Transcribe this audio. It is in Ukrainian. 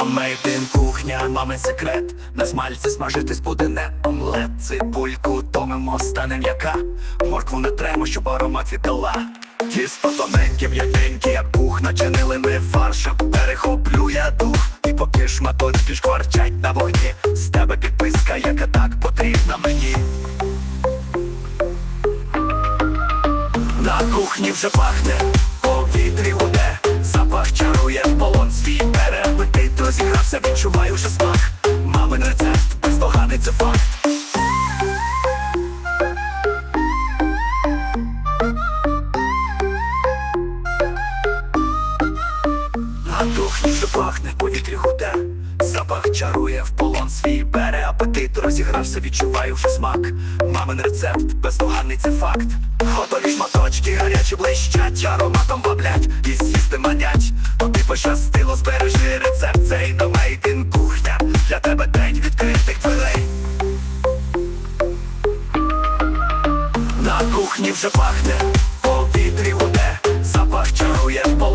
Мейдин кухня, мамин секрет На смальці смажити буде не омлет. Цибульку томимо, стане м'яка. Моркву не тремо, щоб аромат віддала. Тісто тоненьке, м'якеньке, як пух. Начинили ми фаршем, перехоплює дух. І поки шматочки шкварчать на вогні З тебе підписка, яка так потрібна мені. На кухні вже пахне, повітрі гуде, смак. Мамин рецепт, бездоганий це факт. На кухні вже пахне, повітрі гуде, запах чарує, в полон свій бере апетит розігрався, відчуваю вже смак. Мамин рецепт, бездоганний це факт. Готові шматочки, гарячі блищать, ароматом ваблять і з'їсти манять. Тобі пощастило, збережи рецепт, цей на мейдин кухні вже пахне, повітрі воде, запах чарує пол.